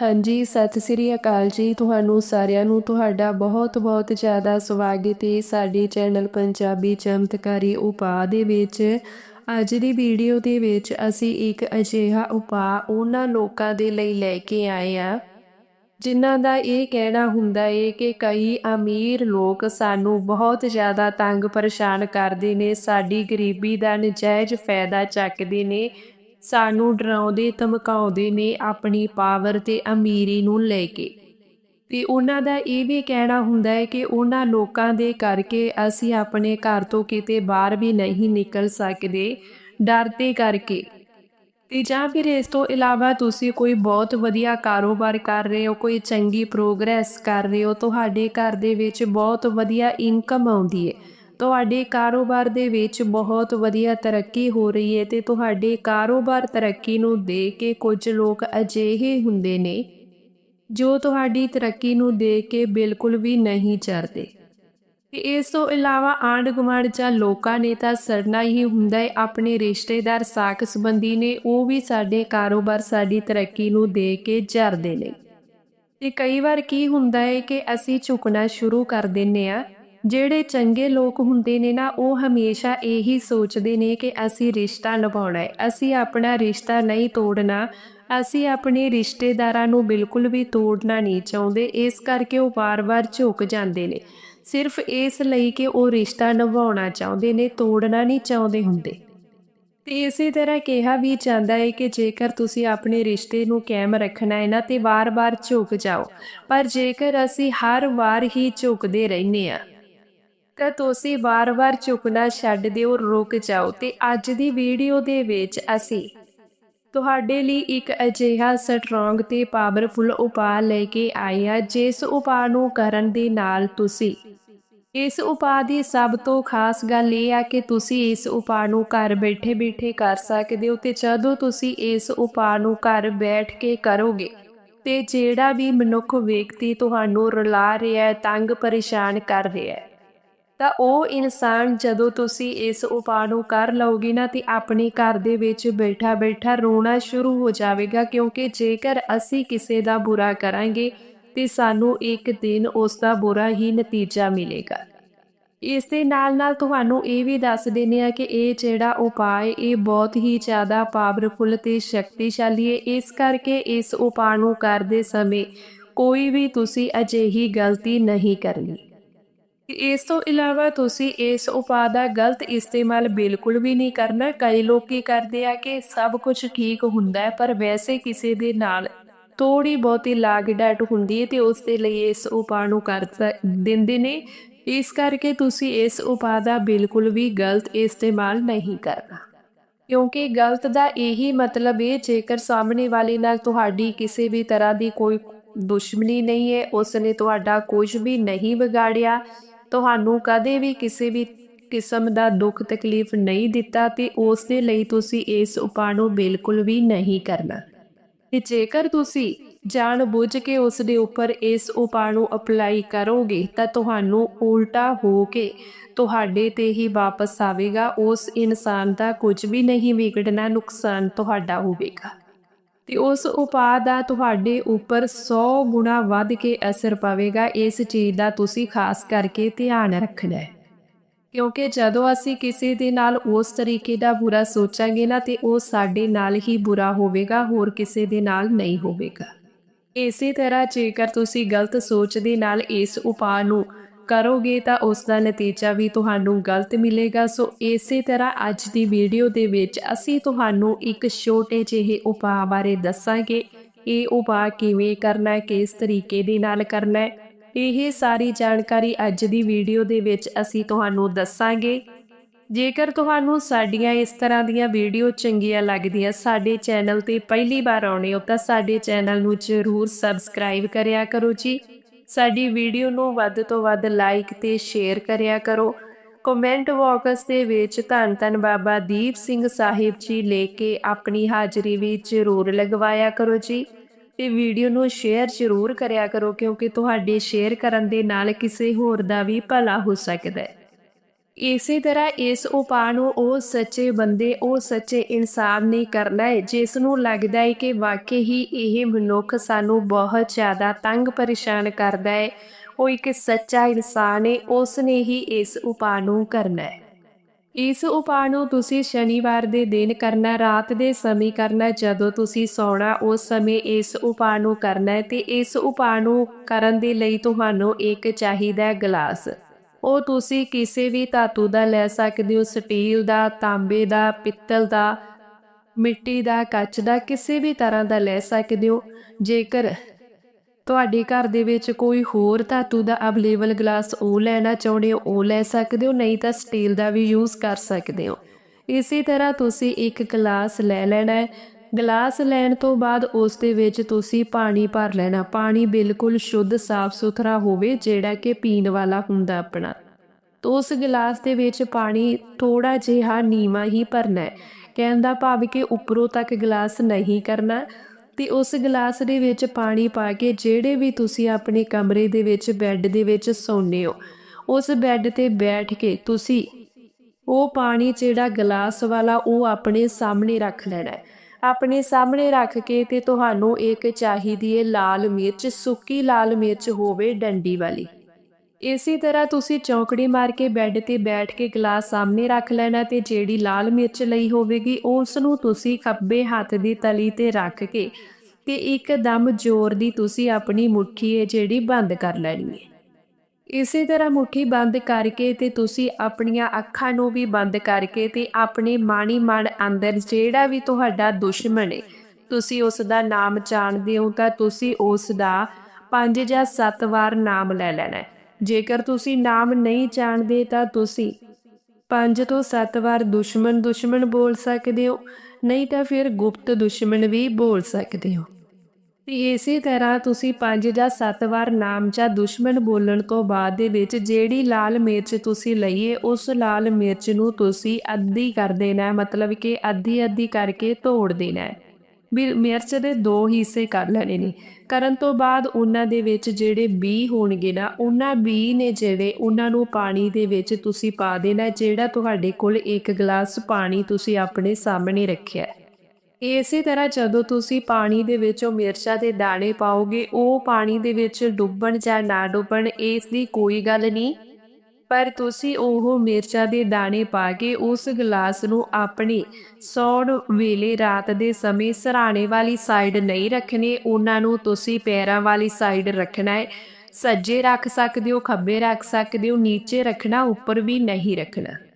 ਹਾਂਜੀ, ਸਤਿ ਸ੍ਰੀ ਅਕਾਲ ਜੀ। ਤੁਹਾਨੂੰ ਸਾਰਿਆਂ ਨੂੰ ਤੁਹਾਡਾ ਬਹੁਤ-ਬਹੁਤ ਜ਼ਿਆਦਾ ਸਵਾਗਤ ਹੈ ਸਾਡੇ ਚੈਨਲ ਪੰਜਾਬੀ ਚਮਤਕਾਰੀ ਉਪਾਅ ਦੇ ਵਿੱਚ। ਅੱਜ ਦੀ ਵੀਡੀਓ ਦੇ ਵਿੱਚ ਅਸੀਂ ਇੱਕ ਅਜਿਹਾ ਉਪਾਅ ਉਹਨਾਂ ਲੋਕਾਂ ਦੇ ਲਈ ਲੈ ਕੇ ਆਏ ਆ ਜਿਨ੍ਹਾਂ ਦਾ ਇਹ ਕਹਿਣਾ ਹੁੰਦਾ ਏ ਕਿ ਕਈ ਅਮੀਰ ਲੋਕ ਸਾਨੂੰ ਬਹੁਤ ਜ਼ਿਆਦਾ ਤੰਗ ਪਰੇਸ਼ਾਨ ਕਰਦੇ ਨੇ, ਸਾਡੀ ਗਰੀਬੀ ਦਾ ਨਜਾਇਜ਼ ਫਾਇਦਾ ਚੱਕਦੇ ਨੇ ਸਾਨੂੰ ਡਰਾਉਂਦੇ, ਧਮਕਾਉਂਦੇ ਨੇ ਆਪਣੀ ਪਾਵਰ ਤੇ ਅਮੀਰੀ ਨੂੰ ਲੈ ਕੇ। ਤੇ ਉਹਨਾਂ ਦਾ ਇਹ ਵੀ ਕਹਿਣਾ ਹੁੰਦਾ ਹੈ ਕਿ ਉਹਨਾਂ ਲੋਕਾਂ ਦੇ ਕਰਕੇ ਅਸੀਂ ਆਪਣੇ ਘਰ ਤੋਂ ਕਿਤੇ ਬਾਹਰ ਵੀ ਨਹੀਂ ਨਿਕਲ ਸਕਦੇ ਡਰ ਦੇ ਕਰਕੇ। ਤੇ ਜਾਂ ਫਿਰ ਇਸ ਤੋਂ ਇਲਾਵਾ ਤੁਸੀਂ ਕੋਈ ਬਹੁਤ ਵਧੀਆ ਕਾਰੋਬਾਰ ਕਰ ਰਹੇ ਹੋ, ਕੋਈ ਚੰਗੀ ਪ੍ਰੋਗਰੈਸ ਕਰ ਰਹੇ ਹੋ, ਤੁਹਾਡੇ ਘਰ ਦੇ ਵਿੱਚ ਬਹੁਤ ਵਧੀਆ ਇਨਕਮ ਆਉਂਦੀ ਹੈ। ਤੁਹਾਡੇ ਕਾਰੋਬਾਰ ਦੇ ਵਿੱਚ ਬਹੁਤ ਵਧੀਆ ਤਰੱਕੀ ਹੋ ਰਹੀ ਹੈ ਤੇ ਤੁਹਾਡੇ ਕਾਰੋਬਾਰ ਤਰੱਕੀ ਨੂੰ ਦੇਖ ਕੇ ਕੁਝ ਲੋਕ ਅਜਿਹੇ ਹੁੰਦੇ ਨੇ ਜੋ ਤੁਹਾਡੀ ਤਰੱਕੀ ਨੂੰ ਦੇਖ ਕੇ ਬਿਲਕੁਲ ਵੀ ਨਹੀਂ ਚਰਦੇ। ਇਸ ਤੋਂ ਇਲਾਵਾ ਆਂਢ ਗੁਆਂਢ ਜਾਂ ਲੋਕਾਂ ਨੇ ਤਾਂ ਸਰਨਾ ਹੀ ਹੁੰਦਾ ਹੈ, ਆਪਣੇ ਰਿਸ਼ਤੇਦਾਰ ਸਾਕ ਸੰਬੰਧੀ ਨੇ, ਉਹ ਵੀ ਸਾਡੇ ਕਾਰੋਬਾਰ ਸਾਡੀ ਤਰੱਕੀ ਨੂੰ ਦੇਖ ਕੇ ਜਰਦੇ ਨੇ। ਤੇ ਕਈ ਵਾਰ ਕੀ ਹੁੰਦਾ ਹੈ ਕਿ ਅਸੀਂ ਝੁਕਣਾ ਸ਼ੁਰੂ ਕਰ ਦਿੰਨੇ ਆ ਜਿਹੜੇ ਚੰਗੇ ਲੋਕ ਹੁੰਦੇ ਨੇ ਨਾ, ਉਹ ਹਮੇਸ਼ਾ ਇਹੀ ਸੋਚਦੇ ਨੇ ਕਿ ਅਸੀਂ ਰਿਸ਼ਤਾ ਨਿਭਾਉਣਾ ਹੈ। ਅਸੀਂ ਆਪਣਾ ਰਿਸ਼ਤਾ ਨਹੀਂ ਤੋੜਨਾ। ਅਸੀਂ ਆਪਣੇ ਰਿਸ਼ਤੇਦਾਰਾਂ ਨੂੰ ਬਿਲਕੁਲ ਵੀ ਤੋੜਨਾ ਨਹੀਂ ਚਾਹੁੰਦੇ। ਇਸ ਕਰਕੇ ਉਹ ਵਾਰ-ਵਾਰ ਝੁਕ ਜਾਂਦੇ ਨੇ। ਸਿਰਫ ਇਸ ਲਈ ਕਿ ਉਹ ਰਿਸ਼ਤਾ ਨਿਭਾਉਣਾ ਚਾਹੁੰਦੇ ਨੇ, ਤੋੜਨਾ ਨਹੀਂ ਚਾਹੁੰਦੇ ਹੁੰਦੇ। ਤੇ ਇਸੇ ਤਰ੍ਹਾਂ ਕਿਹਾ ਵੀ ਜਾਂਦਾ ਹੈ ਕਿ ਜੇਕਰ ਤੁਸੀਂ ਆਪਣੇ ਰਿਸ਼ਤੇ ਨੂੰ ਕਾਇਮ ਰੱਖਣਾ ਹੈ ਨਾ, ਤੇ ਵਾਰ-ਵਾਰ ਝੁਕ ਜਾਓ। ਪਰ ਜੇਕਰ ਅਸੀਂ ਹਰ ਵਾਰ ਹੀ ਝੁਕਦੇ ਰਹਿੰਦੇ ਆ ਤਾਂ ਤੁਸੀਂ ਵਾਰ-ਵਾਰ ਝੁਕਣਾ ਛੱਡ ਦਿਓ, ਰੁਕ ਜਾਓ। ਤੇ ਅੱਜ ਦੀ ਵੀਡੀਓ ਦੇ ਵਿੱਚ ਅਸੀਂ ਤੁਹਾਡੇ ਲਈ ਇੱਕ ਅਜਿਹਾ ਸਟਰੋਂਗ ਤੇ ਪਾਵਰਫੁਲ ਉਪਾਅ ਲੈ ਕੇ ਆਏ ਹਾਂ, ਜਿਸ ਉਪਾਅ ਨੂੰ ਕਰਨ ਦੇ ਨਾਲ ਤੁਸੀਂ। ਇਸ ਉਪਾਅ ਦੀ ਸਭ ਤੋਂ ਖਾਸ ਗੱਲ ਇਹ ਆ ਕਿ ਤੁਸੀਂ ਇਸ ਉਪਾਅ ਨੂੰ ਘਰ ਬੈਠੇ-ਬੈਠੇ ਕਰ ਸਕਦੇ ਹੋ ਤੇ ਜਦੋਂ ਤੁਸੀਂ ਇਸ ਉਪਾਅ ਨੂੰ ਘਰ ਬੈਠ ਕੇ ਕਰੋਗੇ ਤੇ ਜਿਹੜਾ ਵੀ ਮਨੁੱਖ ਵਿਅਕਤੀ ਤੁਹਾਨੂੰ ਰੁਲਾ ਰਿਹਾ ਹੈ ਤੰਗ ਪਰੇਸ਼ਾਨ ਕਰ ਰਿਹਾ ਹੈ ਤਾਂ ਉਹ ਇਨਸਾਨ ਜਦੋਂ ਤੁਸੀਂ ਇਸ ਉਪਾਅ ਨੂੰ ਕਰ ਲਓਗੇ ਨਾ, ਤੇ ਆਪਣੇ ਘਰ ਦੇ ਵਿੱਚ ਬੈਠਾ ਬੈਠਾ ਰੋਣਾ ਸ਼ੁਰੂ ਹੋ ਜਾਵੇਗਾ, ਕਿਉਂਕਿ ਜੇਕਰ ਅਸੀਂ ਕਿਸੇ ਦਾ ਬੁਰਾ ਕਰਾਂਗੇ, ਤੇ ਸਾਨੂੰ ਇੱਕ ਦਿਨ ਉਸ ਦਾ ਬੁਰਾ ਹੀ ਨਤੀਜਾ ਮਿਲੇਗਾ। ਇਸ ਦੇ ਨਾਲ ਨਾਲ ਤੁਹਾਨੂੰ ਇਹ ਵੀ ਦੱਸ ਦਿੰਦੇ ਆ ਕਿ ਇਹ ਜਿਹੜਾ ਉਪਾਅ ਇਹ ਬਹੁਤ ਹੀ ਜ਼ਿਆਦਾ ਪਾਵਰਫੁਲ ਤੇ ਸ਼ਕਤੀਸ਼ਾਲੀ ਹੈ। ਇਸ ਕਰਕੇ ਇਸ ਉਪਾਅ ਨੂੰ ਕਰਦੇ ਸਮੇਂ ਕੋਈ ਵੀ ਤੁਸੀਂ ਅਜਿਹੀ ਗਲਤੀ ਨਹੀਂ ਕਰਨੀ। ਇਸ ਤੋਂ ਇਲਾਵਾ ਤੁਸੀਂ ਇਸ ਉਪਾਅ ਦਾ ਗਲਤ ਇਸਤੇਮਾਲ ਬਿਲਕੁਲ ਵੀ ਨਹੀਂ ਕਰਨਾ। ਕਈ ਲੋਕ ਕੀ ਕਰਦੇ ਆ ਕਿ ਸਭ ਕੁਝ ਠੀਕ ਹੁੰਦਾ ਹੈ, ਪਰ ਵੈਸੇ ਕਿਸੇ ਦੇ ਨਾਲ ਥੋੜੀ ਬਹੁਤੀ ਲਾਗ ਡਾਟ ਹੁੰਦੀ ਹੈ ਤੇ ਉਸ ਦੇ ਲਈ ਇਸ ਉਪਾਅ ਨੂੰ ਕਰ ਦਿੰਦੇ ਨੇ। ਇਸ ਕਰਕੇ ਤੁਸੀਂ ਇਸ ਉਪਾਅ ਦਾ ਬਿਲਕੁਲ ਵੀ ਗਲਤ ਇਸਤੇਮਾਲ ਨਹੀਂ ਕਰਨਾ। ਕਿਉਂਕਿ ਗਲਤ ਦਾ ਇਹੀ ਮਤਲਬ ਹੈ, ਜੇਕਰ ਸਾਹਮਣੇ ਵਾਲੇ ਨਾਲ ਤੁਹਾਡੀ ਕਿਸੇ ਵੀ ਤਰ੍ਹਾਂ ਦੀ ਕੋਈ ਦੁਸ਼ਮਣੀ ਨਹੀਂ ਹੈ ਉਸ ਨੇ ਤੁਹਾਡਾ ਕੁਝ ਵੀ ਨਹੀਂ ਵਿਗਾੜਿਆ ਤੁਹਾਨੂੰ ਕਦੇ ਵੀ ਕਿਸੇ ਵੀ ਕਿਸਮ ਦਾ ਦੁੱਖ, ਤਕਲੀਫ ਨਹੀਂ ਦਿੱਤਾ ਤੇ ਉਸ ਦੇ ਲਈ ਤੁਸੀਂ ਇਸ ਉਪਾਅ ਨੂੰ ਬਿਲਕੁਲ ਵੀ ਨਹੀਂ ਕਰਨਾ। ਤੇ ਜੇਕਰ ਤੁਸੀਂ ਜਾਣ ਬੁੱਝ ਕੇ ਉਸ ਦੇ ਉੱਪਰ ਇਸ ਉਪਾਅ ਨੂੰ ਅਪਲਾਈ ਕਰੋਗੇ, ਤਾਂ ਤੁਹਾਨੂੰ ਉਲਟਾ ਹੋ ਕੇ ਤੁਹਾਡੇ ਤੇ ਹੀ ਵਾਪਸ ਆਵੇਗਾ। ਉਸ ਇਨਸਾਨ ਦਾ ਕੁਝ ਵੀ ਨਹੀਂ ਵਿਗੜਨਾ, ਨੁਕਸਾਨ ਤੁਹਾਡਾ ਹੋਵੇਗਾ। ਤੇ ਉਸ ਉਪਾਅ ਦਾ ਤੁਹਾਡੇ ਉੱਪਰ 100 ਗੁਣਾ ਵੱਧ ਕੇ ਅਸਰ ਪਵੇਗਾ। ਇਸ ਚੀਜ਼ ਦਾ ਤੁਸੀਂ ਖਾਸ ਕਰਕੇ ਧਿਆਨ ਰੱਖਣਾ ਹੈ। ਕਿਉਂਕਿ ਜਦੋਂ ਅਸੀਂ ਕਿਸੇ ਦੇ ਨਾਲ ਉਸ ਤਰੀਕੇ ਦਾ ਬੁਰਾ ਸੋਚਾਂਗੇ ਨਾ, ਤੇ ਉਹ ਸਾਡੇ ਨਾਲ ਹੀ ਬੁਰਾ ਹੋਵੇਗਾ, ਹੋਰ ਕਿਸੇ ਦੇ ਨਾਲ ਨਹੀਂ ਹੋਵੇਗਾ। ਇਸੇ ਤਰ੍ਹਾਂ ਜੇਕਰ ਤੁਸੀਂ ਗਲਤ ਸੋਚ ਦੇ ਨਾਲ ਇਸ ਉਪਾਅ ਨੂੰ ਕਰੋਗੇ ਤਾਂ ਉਸ ਦਾ ਨਤੀਜਾ ਵੀ ਤੁਹਾਨੂੰ ਗਲਤ ਮਿਲੇਗਾ। ਸੋ ਇਸੇ ਤਰ੍ਹਾਂ ਅੱਜ ਦੀ ਵੀਡੀਓ ਦੇ ਵਿੱਚ ਅਸੀਂ ਤੁਹਾਨੂੰ ਇੱਕ ਛੋਟੇ ਜਿਹੇ ਉਪਾਅ ਬਾਰੇ ਦੱਸਾਂਗੇ। ਇਹ ਉਪਾਅ ਕਿਵੇਂ ਕਰਨਾ ਹੈ, ਕਿਸ ਤਰੀਕੇ ਦੇ ਨਾਲ ਕਰਨਾ ਹੈ, ਇਹ ਸਾਰੀ ਜਾਣਕਾਰੀ ਅੱਜ ਦੀ ਵੀਡੀਓ ਦੇ ਵਿੱਚ ਅਸੀਂ ਤੁਹਾਨੂੰ ਦੱਸਾਂਗੇ। ਜੇਕਰ ਤੁਹਾਨੂੰ ਸਾਡੀਆਂ ਇਸ ਤਰ੍ਹਾਂ ਦੀਆਂ ਵੀਡੀਓ ਚੰਗੀਆਂ ਲੱਗਦੀਆਂ, ਸਾਡੇ ਚੈਨਲ ਤੇ ਪਹਿਲੀ ਵਾਰ ਆਉਣੇ ਹੋ ਤਾਂ ਸਾਡੇ ਚੈਨਲ ਨੂੰ ਜ਼ਰੂਰ ਸਬਸਕ੍ਰਾਈਬ ਕਰਿਆ ਕਰੋ ਜੀ। ਸਾਡੀ ਵੀਡੀਓ ਨੂੰ ਵੱਧ ਤੋਂ ਵੱਧ ਲਾਈਕ ਤੇ ਸ਼ੇਅਰ ਕਰਿਆ ਕਰੋ। ਕਮੈਂਟ ਬਾਕਸ ਦੇ ਵਿੱਚ ਧੰਨ ਧੰਨ ਬਾਬਾ ਦੀਪ ਸਿੰਘ ਸਾਹਿਬ ਜੀ ਲੈ ਕੇ ਆਪਣੀ ਹਾਜ਼ਰੀ ਵੀ ਜ਼ਰੂਰ ਲਗਵਾਇਆ ਕਰੋ ਜੀ। ਤੇ ਵੀਡੀਓ ਨੂੰ ਸ਼ੇਅਰ ਜ਼ਰੂਰ ਕਰਿਆ ਕਰੋ ਕਿਉਂਕਿ ਤੁਹਾਡੇ ਸ਼ੇਅਰ ਕਰਨ ਦੇ ਨਾਲ ਕਿਸੇ ਹੋਰ ਦਾ ਵੀ ਭਲਾ ਹੋ ਸਕਦਾ ਹੈ। ਇਸੇ ਤਰ੍ਹਾਂ ਇਸ ਉਪਾਅ ਨੂੰ ਉਹ ਸੱਚੇ ਬੰਦੇ, ਉਹ ਸੱਚੇ ਇਨਸਾਨ ਨੇ ਕਰਨਾ ਹੈ, ਜਿਸ ਨੂੰ ਲੱਗਦਾ ਹੈ ਕਿ ਵਾਕਈ ਹੀ ਇਹ ਮਨੁੱਖ ਸਾਨੂੰ ਬਹੁਤ ਜ਼ਿਆਦਾ ਤੰਗ ਪਰੇਸ਼ਾਨ ਕਰਦਾ ਹੈ। ਉਹ ਇੱਕ ਸੱਚਾ ਇਨਸਾਨ ਹੈ, ਉਸ ਨੇ ਹੀ ਇਸ ਉਪਾਅ ਨੂੰ ਕਰਨਾ ਹੈ। ਇਸ ਉਪਾਅ ਨੂੰ ਤੁਸੀਂ ਸ਼ਨੀਵਾਰ ਦੇ ਦਿਨ ਕਰਨਾ, ਰਾਤ ਦੇ ਸਮੇਂ ਕਰਨਾ, ਜਦੋਂ ਤੁਸੀਂ ਸੌਣਾ, ਉਸ ਸਮੇਂ ਇਸ ਉਪਾਅ ਨੂੰ ਕਰਨਾ ਹੈ ਤੇ ਇਸ ਉਪਾਅ ਨੂੰ ਕਰਨ ਦੇ ਲਈ ਤੁਹਾਨੂੰ ਇੱਕ ਚਾਹੀਦਾ ਗਲਾਸ। ਉਹ ਤੁਸੀਂ ਕਿਸੇ ਵੀ ਧਾਤੂ ਦਾ ਲੈ ਸਕਦੇ ਹੋ, ਸਟੀਲ ਦਾ, ਤਾਂਬੇ ਦਾ, ਪਿੱਤਲ ਦਾ, ਮਿੱਟੀ ਦਾ, ਕੱਚ ਦਾ, ਕਿਸੇ ਵੀ ਤਰ੍ਹਾਂ ਦਾ ਲੈ ਸਕਦੇ ਹੋ। ਜੇਕਰ ਤੁਹਾਡੇ ਘਰ ਦੇ ਵਿੱਚ ਕੋਈ ਹੋਰ ਧਾਤੂ ਦਾ ਅਵੇਲੇਬਲ ਗਲਾਸ ਉਹ ਲੈਣਾ ਚਾਹੁੰਦੇ ਹੋ, ਉਹ ਲੈ ਸਕਦੇ ਹੋ, ਨਹੀਂ ਤਾਂ ਸਟੀਲ ਦਾ ਵੀ ਯੂਜ਼ ਕਰ ਸਕਦੇ ਹੋ। ਇਸੇ ਤਰ੍ਹਾਂ ਤੁਸੀਂ ਇੱਕ ਗਲਾਸ ਲੈ ਲੈਣਾ ਹੈ ਗਲਾਸ ਲੈਣ ਤੋਂ ਬਾਅਦ ਉਸ ਦੇ ਵਿੱਚ ਤੁਸੀਂ ਪਾਣੀ ਭਰ ਲੈਣਾ। ਪਾਣੀ ਬਿਲਕੁਲ ਸ਼ੁੱਧ, ਸਾਫ਼ ਸੁਥਰਾ ਹੋਵੇ, ਜਿਹੜਾ ਕਿ ਪੀਣ ਵਾਲਾ ਹੁੰਦਾ ਆਪਣਾ। ਤੋ ਉਸ ਗਲਾਸ ਦੇ ਵਿੱਚ ਪਾਣੀ ਥੋੜਾ ਜਿਹਾ ਨੀਵਾ ਹੀ ਭਰਨਾ ਹੈ। ਕਹਿਣ ਦਾ ਭਾਵ ਕਿ ਉੱਪਰੋਂ ਤੱਕ ਗਲਾਸ ਨਹੀਂ ਕਰਨਾ। ਤੇ ਉਸ ਗਲਾਸ ਦੇ ਵਿੱਚ ਪਾਣੀ ਪਾ ਕੇ ਜਿਹੜੇ ਵੀ ਤੁਸੀਂ ਆਪਣੇ ਕਮਰੇ ਦੇ ਵਿੱਚ, ਬੈੱਡ ਦੇ ਵਿੱਚ ਸੌਂਦੇ ਹੋ, ਉਸ ਬੈੱਡ ਤੇ ਬੈਠ ਕੇ ਤੁਸੀਂ ਉਹ ਪਾਣੀ ਜਿਹੜਾ ਗਲਾਸ ਵਾਲਾ ਉਹ ਆਪਣੇ ਸਾਹਮਣੇ ਰੱਖ ਲੈਣਾ ਹੈ। ਆਪਣੇ ਸਾਹਮਣੇ ਰੱਖ ਕੇ ਤੇ ਤੁਹਾਨੂੰ ਇੱਕ ਚਾਹੀਦੀ ਹੈ ਲਾਲ ਮਿਰਚ, ਸੁੱਕੀ ਲਾਲ ਮਿਰਚ ਹੋਵੇ ਡੰਡੀ ਵਾਲੀ। ਇਸੇ ਤਰ੍ਹਾਂ ਤੁਸੀਂ ਚੌਂਕੜੀ ਮਾਰ ਕੇ ਬੈੱਡ ਤੇ ਬੈਠ ਕੇ ਗਲਾਸ ਸਾਹਮਣੇ ਰੱਖ ਲੈਣਾ ਤੇ ਜਿਹੜੀ ਲਾਲ ਮਿਰਚ ਲਈ ਹੋਵੇਗੀ ਉਸ ਨੂੰ ਤੁਸੀਂ ਖੱਬੇ ਹੱਥ ਦੀ ਤਲੀ ਤੇ ਰੱਖ ਕੇ ਤੇ ਇੱਕਦਮ ਜ਼ੋਰ ਦੀ ਤੁਸੀਂ ਆਪਣੀ ਮੁੱਠੀ ਹੈ ਜਿਹੜੀ ਬੰਦ ਕਰ ਲੈਣੀ ਹੈ ਇਸੇ ਤਰ੍ਹਾਂ ਮੁੱਠੀ ਬੰਦ ਕਰਕੇ ਤੇ ਤੁਸੀਂ ਆਪਣੀਆਂ ਅੱਖਾਂ ਨੂੰ ਵੀ ਬੰਦ ਕਰਕੇ ਤੇ ਆਪਣੇ ਮਾਣੀ ਮਨ ਅੰਦਰ ਜਿਹੜਾ ਵੀ ਤੁਹਾਡਾ ਦੁਸ਼ਮਣ ਹੈ ਤੁਸੀਂ ਉਸ ਦਾ ਨਾਮ ਜਾਣਦੇ ਹੋ ਤਾਂ ਤੁਸੀਂ ਉਸ ਦਾ 5 ਜਾਂ 7 ਵਾਰ ਨਾਮ ਲੈ ਲੈਣਾ ਜੇਕਰ ਤੁਸੀਂ ਨਾਮ ਨਹੀਂ ਜਾਣਦੇ ਤਾਂ ਤੁਸੀਂ 5 ਤੋਂ 7 ਵਾਰ ਦੁਸ਼ਮਣ ਦੁਸ਼ਮਣ ਬੋਲ ਸਕਦੇ ਹੋ, ਨਹੀਂ ਤਾਂ ਫਿਰ ਗੁਪਤ ਦੁਸ਼ਮਣ ਵੀ ਬੋਲ ਸਕਦੇ ਹੋ। ਤੇ ਇਸੇ ਤਰ੍ਹਾਂ ਤੁਸੀਂ 5 ਜਾਂ 7 ਵਾਰ ਨਾਮ ਜਾਂ ਦੁਸ਼ਮਣ ਬੋਲਣ ਤੋਂ ਬਾਅਦ ਦੇ ਵਿੱਚ ਜਿਹੜੀ ਲਾਲ ਮਿਰਚ ਤੁਸੀਂ ਲਈਏ ਉਸ ਲਾਲ ਮਿਰਚ ਨੂੰ ਤੁਸੀਂ ਅੱਧੀ ਕਰ ਦੇਣਾ ਮਤਲਬ ਕਿ ਅੱਧੀ ਅੱਧੀ ਕਰਕੇ ਤੋੜ ਦੇਣਾ ਹੈ ਵੀ ਮਿਰਚ ਦੇ ਦੋ ਹਿੱਸੇ ਕਰ ਲੈਣੇ ਨੇ। ਕਰਨ ਤੋਂ ਬਾਅਦ ਉਹਨਾਂ ਦੇ ਵਿੱਚ ਜਿਹੜੇ ਬੀ ਹੋਣਗੇ ਨਾ, ਉਹਨਾਂ ਬੀ ਨੇ ਜਿਹੜੇ ਉਹਨਾਂ ਨੂੰ ਪਾਣੀ ਦੇ ਵਿੱਚ ਤੁਸੀਂ ਪਾ ਦੇਣਾ ਜਿਹੜਾ ਤੁਹਾਡੇ ਕੋਲ ਇੱਕ ਗਲਾਸ ਪਾਣੀ ਤੁਸੀਂ ਆਪਣੇ ਸਾਹਮਣੇ ਰੱਖਿਆ ਇਸੇ ਤਰ੍ਹਾਂ ਜਦੋਂ ਤੁਸੀਂ ਪਾਣੀ ਦੇ ਵਿੱਚੋਂ ਮਿਰਚਾਂ ਦੇ ਦਾਣੇ ਪਾਓਗੇ, ਉਹ ਪਾਣੀ ਦੇ ਵਿੱਚ ਡੁੱਬਣ ਜਾਂ ਨਾ ਡੁੱਬਣ, ਇਸ ਦੀ ਕੋਈ ਗੱਲ ਨਹੀਂ। ਪਰ ਤੁਸੀਂ ਉਹ ਮਿਰਚਾਂ ਦੇ ਦਾਣੇ ਪਾ ਕੇ ਉਸ ਗਲਾਸ ਨੂੰ ਆਪਣੀ ਸੌਣ ਵੇਲੇ ਰਾਤ ਦੇ ਸਮੇਂ ਸਰਾਣੇ ਵਾਲੀ ਸਾਈਡ ਨਹੀਂ ਰੱਖਣੇ, ਉਹਨਾਂ ਨੂੰ ਤੁਸੀਂ ਪੈਰਾਂ ਵਾਲੀ ਸਾਈਡ ਰੱਖਣਾ ਹੈ। ਸੱਜੇ ਰੱਖ ਸਕਦੇ ਹੋ, ਖੱਬੇ ਰੱਖ ਸਕਦੇ ਹੋ, ਨੀਚੇ ਰੱਖਣਾ, ਉੱਪਰ ਵੀ ਨਹੀਂ ਰੱਖਣਾ।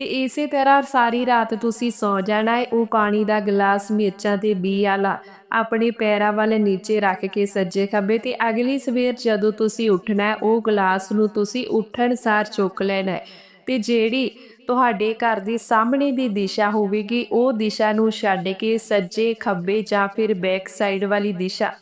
ਤੇ ਇਸੇ ਤਰ੍ਹਾਂ ਸਾਰੀ ਰਾਤ ਤੁਸੀਂ ਸੌ ਜਾਣਾ ਹੈ ਉਹ ਪਾਣੀ ਦਾ ਗਲਾਸ, ਮਿਰਚਾਂ ਤੇ ਬੀ ਵਾਲਾ ਆਪਣੇ ਪੈਰਾਂ ਵਾਲੇ ਨੀਚੇ ਰੱਖ ਕੇ ਸੱਜੇ ਖੱਬੇ ਤੇ ਅਗਲੀ ਸਵੇਰ ਜਦੋਂ ਤੁਸੀਂ ਉੱਠਣਾ ਉਹ ਗਲਾਸ ਨੂੰ ਤੁਸੀਂ ਉੱਠਣ ਸਾਰ ਚੁੱਕ ਲੈਣਾ ਹੈ ਤੇ ਜਿਹੜੀ ਤੁਹਾਡੇ ਘਰ ਦੀ ਸਾਹਮਣੇ ਦੀ ਦਿਸ਼ਾ ਹੋਵੇਗੀ, ਉਹ ਦਿਸ਼ਾ ਨੂੰ ਛੱਡ ਕੇ ਸੱਜੇ ਖੱਬੇ ਜਾਂ ਫਿਰ ਬੈਕ ਸਾਈਡ ਵਾਲੀ ਦਿਸ਼ਾ।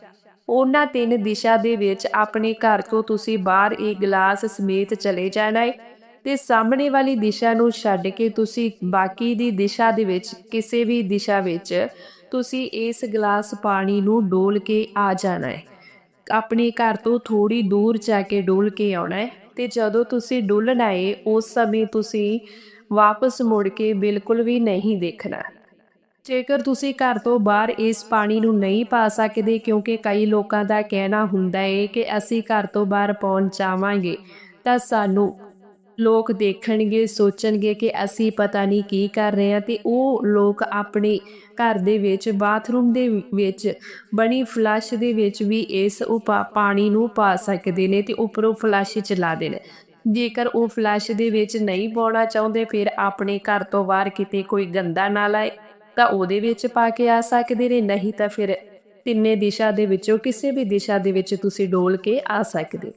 ਉਹਨਾਂ ਤਿੰਨ ਦਿਸ਼ਾ ਦੇ ਵਿੱਚ ਆਪਣੇ ਘਰ ਤੋਂ ਤੁਸੀਂ ਬਾਹਰ ਇਹ ਗਲਾਸ ਸਮੇਤ ਚਲੇ ਜਾਣਾ ਹੈ ਤੇ ਸਾਹਮਣੇ ਵਾਲੀ ਦਿਸ਼ਾ ਨੂੰ ਛੱਡ ਕੇ ਤੁਸੀਂ ਬਾਕੀ ਦੀ ਦਿਸ਼ਾ ਦੇ ਵਿੱਚ, ਕਿਸੇ ਵੀ ਦਿਸ਼ਾ ਵਿੱਚ, ਤੁਸੀਂ ਇਸ ਗਲਾਸ ਪਾਣੀ ਨੂੰ ਡੋਲ ਕੇ ਆ ਜਾਣਾ ਹੈ। ਆਪਣੇ ਘਰ ਤੋਂ ਥੋੜੀ ਦੂਰ ਜਾ ਕੇ ਡੋਲ ਕੇ ਆਉਣਾ ਹੈ ਤੇ ਜਦੋਂ ਤੁਸੀਂ ਡੁੱਲਣਾ ਏ ਉਸ ਸਮੇਂ ਤੁਸੀਂ ਵਾਪਸ ਮੁੜ ਕੇ ਬਿਲਕੁਲ ਵੀ ਨਹੀਂ ਦੇਖਣਾ। ਜੇਕਰ ਤੁਸੀਂ ਘਰ ਤੋਂ ਬਾਹਰ ਇਸ ਪਾਣੀ ਨੂੰ ਨਹੀਂ ਪਾ ਸਕਦੇ, ਕਿਉਂਕਿ ਕਈ ਲੋਕਾਂ ਦਾ ਕਹਿਣਾ ਹੁੰਦਾ ਹੈ ਕਿ ਅਸੀਂ ਘਰ ਤੋਂ ਬਾਹਰ ਪਹੁੰਚ ਜਾਵਾਂਗੇ, ਤਾਂ ਸਾਨੂੰ ਲੋਕ ਦੇਖਣਗੇ, ਸੋਚਣਗੇ ਕਿ ਅਸੀਂ ਪਤਾ ਨਹੀਂ ਕੀ ਕਰ ਰਹੇ ਹਾਂ ਤੇ ਉਹ ਲੋਕ ਆਪਣੇ ਘਰ ਦੇ ਵਿੱਚ, ਬਾਥਰੂਮ ਦੇ ਵਿੱਚ ਬਣੀ ਫਲਸ਼ ਦੇ ਵਿੱਚ ਵੀ ਇਸ ਉਪਾ, ਪਾਣੀ ਨੂੰ ਪਾ ਸਕਦੇ ਨੇ ਤੇ ਉੱਪਰੋਂ ਫਲਸ਼ ਚਲਾ ਦੇਣ। ਜੇਕਰ ਉਹ ਫਲਸ਼ ਦੇ ਵਿੱਚ ਨਹੀਂ ਪਾਉਣਾ ਚਾਹੁੰਦੇ, ਫਿਰ ਆਪਣੇ ਘਰ ਤੋਂ ਬਾਹਰ ਕਿਤੇ ਕੋਈ ਗੰਦਾ ਨਾਲਾ ਹੈ ਤਾਂ ਉਹਦੇ ਵਿੱਚ ਪਾ ਕੇ ਆ ਸਕਦੇ ਨੇ, ਨਹੀਂ ਤਾਂ ਫਿਰ ਤਿੰਨੇ ਦਿਸ਼ਾ ਦੇ ਵਿੱਚੋਂ ਕਿਸੇ ਵੀ ਦਿਸ਼ਾ ਦੇ ਵਿੱਚ ਤੁਸੀਂ ਡੋਲ ਕੇ ਆ ਸਕਦੇ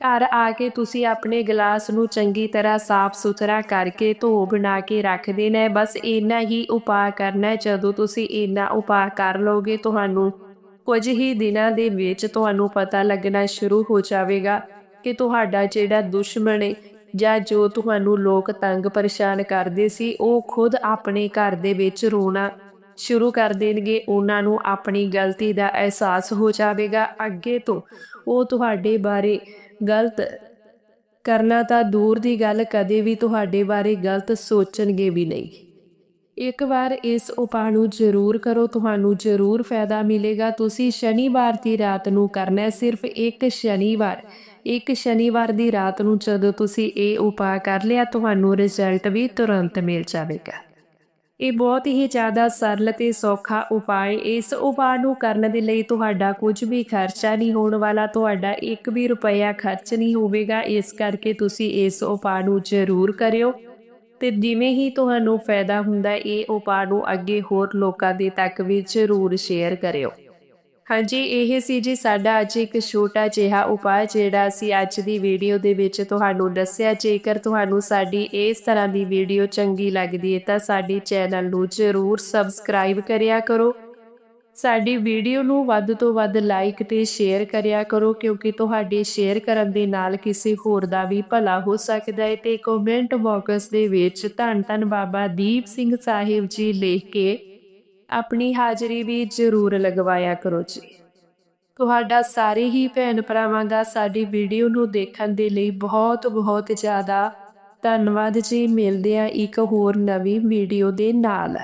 ਘਰ ਆ ਕੇ ਤੁਸੀਂ ਆਪਣੇ ਗਲਾਸ ਨੂੰ ਚੰਗੀ ਤਰ੍ਹਾਂ ਸਾਫ਼ ਸੁਥਰਾ ਕਰਕੇ ਧੋ ਬਣਾ ਕੇ ਰੱਖ ਦੇਣਾ ਹੈ ਬਸ ਇੰਨਾ ਹੀ ਉਪਾਅ ਕਰਨਾ ਹੈ। ਜਦੋਂ ਤੁਸੀਂ ਇੰਨਾ ਉਪਾਅ ਕਰ ਲਓਗੇ, ਤੁਹਾਨੂੰ ਕੁਝ ਹੀ ਦਿਨਾਂ ਦੇ ਵਿੱਚ ਤੁਹਾਨੂੰ ਪਤਾ ਲੱਗਣਾ ਸ਼ੁਰੂ ਹੋ ਜਾਵੇਗਾ ਕਿ ਤੁਹਾਡਾ ਜਿਹੜਾ ਦੁਸ਼ਮਣ ਹੈ ਜਾਂ ਜੋ ਤੁਹਾਨੂੰ ਲੋਕ ਤੰਗ ਪਰੇਸ਼ਾਨ ਕਰਦੇ ਸੀ, ਉਹ ਖੁਦ ਆਪਣੇ ਘਰ ਦੇ ਵਿੱਚ ਰੋਣਾ ਸ਼ੁਰੂ ਕਰ ਦੇਣਗੇ। ਉਹਨਾਂ ਨੂੰ ਆਪਣੀ ਗਲਤੀ ਦਾ ਅਹਿਸਾਸ ਹੋ ਜਾਵੇਗਾ। ਅੱਗੇ ਤੋਂ ਉਹ ਤੁਹਾਡੇ ਬਾਰੇ ਗਲਤ ਕਰਨਾ ਤਾਂ ਦੂਰ ਦੀ ਗੱਲ ਕਦੇ ਵੀ ਤੁਹਾਡੇ ਬਾਰੇ ਗਲਤ ਸੋਚਣਗੇ ਵੀ ਨਹੀਂ। ਇੱਕ ਵਾਰ ਇਸ ਉਪਾਅ ਨੂੰ ਜ਼ਰੂਰ ਕਰੋ, ਤੁਹਾਨੂੰ ਜ਼ਰੂਰ ਫਾਇਦਾ ਮਿਲੇਗਾ। ਤੁਸੀਂ ਸ਼ਨੀਵਾਰ ਦੀ ਰਾਤ ਨੂੰ ਕਰਨਾ ਹੈ, ਸਿਰਫ ਇੱਕ ਸ਼ਨੀਵਾਰ ਇੱਕ ਸ਼ਨੀਵਾਰ ਦੀ ਰਾਤ ਨੂੰ ਜਦੋਂ ਤੁਸੀਂ ਇਹ ਉਪਾਅ ਕਰ ਲਿਆ, ਤੁਹਾਨੂੰ ਰਿਜ਼ਲਟ ਵੀ ਤੁਰੰਤ ਮਿਲ ਜਾਵੇਗਾ। ਇਹ ਬਹੁਤ ਹੀ ਜ਼ਿਆਦਾ ਸਰਲ ਤੇ ਸੌਖਾ ਉਪਾਅ ਇਸ ਉਪਾਅ ਨੂੰ ਕਰਨ ਦੇ ਲਈ ਤੁਹਾਡਾ ਕੁਝ ਵੀ ਖਰਚਾ ਨਹੀਂ ਹੋਣ ਵਾਲਾ, ਤੁਹਾਡਾ ਇੱਕ ਵੀ ਰੁਪਇਆ ਖਰਚ ਨਹੀਂ ਹੋਵੇਗਾ। ਇਸ ਕਰਕੇ ਤੁਸੀਂ ਇਸ ਉਪਾਅ ਨੂੰ ਜ਼ਰੂਰ ਕਰਿਓ। ਤੇ ਜਿਵੇਂ ਹੀ ਤੁਹਾਨੂੰ ਫਾਇਦਾ ਹੁੰਦਾ, ਇਹ ਉਪਾਅ ਨੂੰ ਅੱਗੇ ਹੋਰ ਲੋਕਾਂ ਦੇ ਤੱਕ ਵੀ ਜ਼ਰੂਰ ਸ਼ੇਅਰ ਕਰਿਓ। ਹਾਂਜੀ, ਇਹ ਸੀ ਜੀ ਸਾਡਾ ਅੱਜ ਇੱਕ ਛੋਟਾ ਜਿਹਾ ਉਪਾਅ ਜਿਹੜਾ ਅਸੀਂ ਅੱਜ ਦੀ ਵੀਡੀਓ ਦੇ ਵਿੱਚ ਤੁਹਾਨੂੰ ਦੱਸਿਆ। ਜੇਕਰ ਤੁਹਾਨੂੰ ਸਾਡੀ ਇਸ ਤਰ੍ਹਾਂ ਦੀ ਵੀਡੀਓ ਚੰਗੀ ਲੱਗਦੀ ਹੈ ਤਾਂ ਸਾਡੀ ਚੈਨਲ ਨੂੰ ਜ਼ਰੂਰ ਸਬਸਕ੍ਰਾਈਬ ਕਰਿਆ ਕਰੋ। ਸਾਡੀ ਵੀਡੀਓ ਨੂੰ ਵੱਧ ਤੋਂ ਵੱਧ ਲਾਈਕ ਤੇ ਸ਼ੇਅਰ ਕਰਿਆ ਕਰੋ ਕਿਉਂਕਿ ਤੁਹਾਡੇ ਸ਼ੇਅਰ ਕਰਨ ਦੇ ਨਾਲ ਕਿਸੇ ਹੋਰ ਦਾ ਵੀ ਭਲਾ ਹੋ ਸਕਦਾ ਹੈ ਤੇ ਕਮੈਂਟ ਬਾਕਸ ਦੇ ਵਿੱਚ ਧੰਨ ਧੰਨ ਬਾਬਾ ਦੀਪ ਸਿੰਘ ਸਾਹਿਬ ਜੀ ਲਿਖ ਕੇ ਆਪਣੀ ਹਾਜ਼ਰੀ ਵੀ ਜ਼ਰੂਰ ਲਗਵਾਇਆ ਕਰੋ ਜੀ। ਤੁਹਾਡਾ ਸਾਰੇ ਹੀ ਭੈਣ ਭਰਾਵਾਂ ਦਾ ਸਾਡੀ ਵੀਡੀਓ ਨੂੰ ਦੇਖਣ ਦੇ ਲਈ ਬਹੁਤ ਬਹੁਤ ਜ਼ਿਆਦਾ ਧੰਨਵਾਦ ਜੀ। ਮਿਲਦੇ ਆ ਇੱਕ ਹੋਰ ਨਵੀਂ ਵੀਡੀਓ ਦੇ ਨਾਲ।